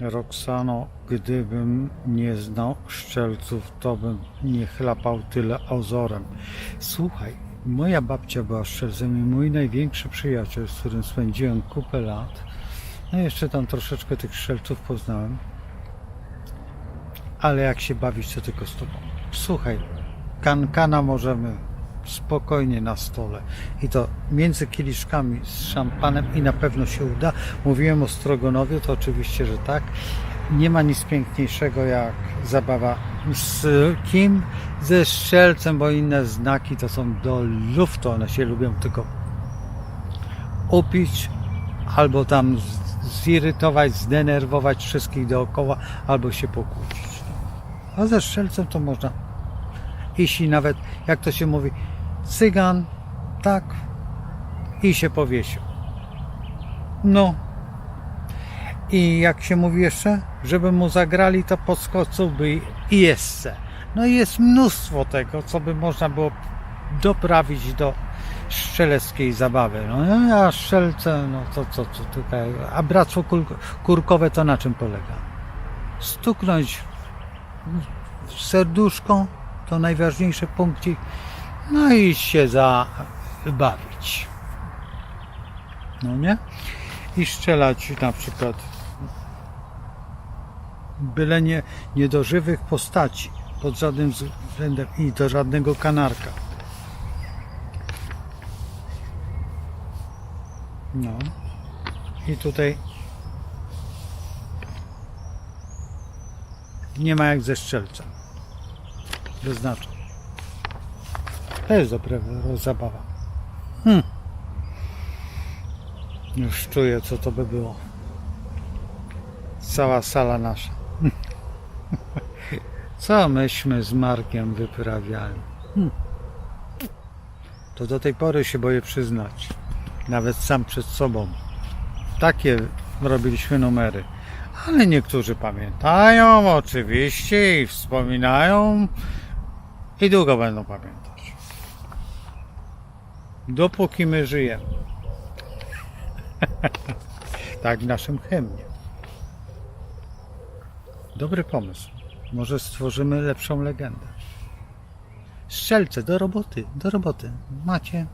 Roxano, gdybym nie znał szczelców, to bym nie chlapał tyle ozorem. Słuchaj, moja babcia była szczelcem i mój największy przyjaciel, z którym spędziłem kupę lat. No jeszcze tam troszeczkę tych szczelców poznałem. Ale jak się bawić, to tylko z tobą. Słuchaj, kankana możemy spokojnie na stole. I to między kieliszkami z szampanem i na pewno się uda. Mówiłem o Strogonowie, to oczywiście, że tak. Nie ma nic piękniejszego jak zabawa z kim? Ze strzelcem, bo inne znaki to są do luftu. One się lubią tylko upić albo tam zirytować, zdenerwować wszystkich dookoła, albo się pokłócić. A ze strzelcem to można jeśli nawet, jak to się mówi, cygan, tak, i się powiesił. No. I jak się mówi jeszcze, żeby mu zagrali, to podskoczyłby i jeszcze. No i jest mnóstwo tego, co by można było doprawić do strzeleckiej zabawy. No a strzelce, no to co to tutaj, a bractwo kurkowe to na czym polega? Stuknąć w serduszko, to najważniejszy punkcik, no i się zabawić. No nie? I strzelać na przykład byle nie, nie do żywych postaci, pod żadnym względem i do żadnego kanarka. No. I tutaj nie ma jak ze strzelcem. Wyznaczam. To jest dobra zabawa. Hm. Już czuję, co to by było. Cała sala nasza. Co myśmy z Markiem wyprawiali? Hm. To do tej pory się boję przyznać. Nawet sam przed sobą. Takie robiliśmy numery. Ale niektórzy pamiętają oczywiście i wspominają i długo będą pamiętać. Dopóki my żyjemy. tak w naszym hymnie. Dobry pomysł. Może stworzymy lepszą legendę. Strzelce, do roboty, do roboty. Macie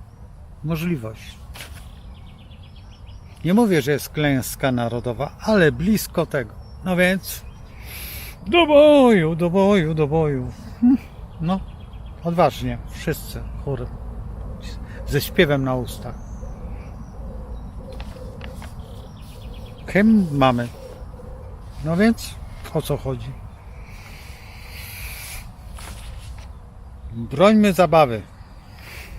możliwość. Nie mówię, że jest klęska narodowa, ale blisko tego. No więc do boju, do boju, do boju. Hm, No, odważnie, wszyscy, chór, ze śpiewem na ustach. Hymn mamy. No więc, o co chodzi? Brońmy zabawy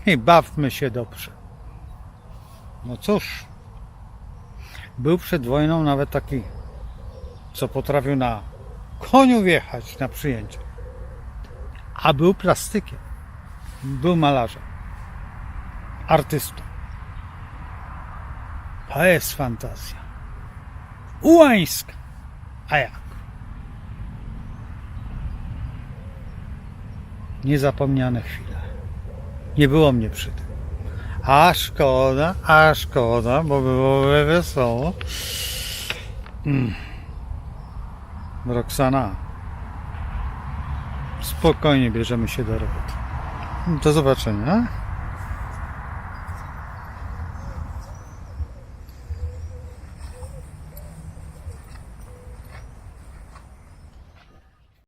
i bawmy się dobrze. No cóż, był przed wojną nawet taki, co potrafił na koniu wjechać na przyjęcie. A był plastykiem. Był malarzem. Artystą. To jest fantazja. Ułańska. A jak? Niezapomniane chwile. Nie było mnie przy tym. A szkoda, a szkoda, bo byłoby wesoło. Mm. Roxana, spokojnie bierzemy się do roboty. Do zobaczenia.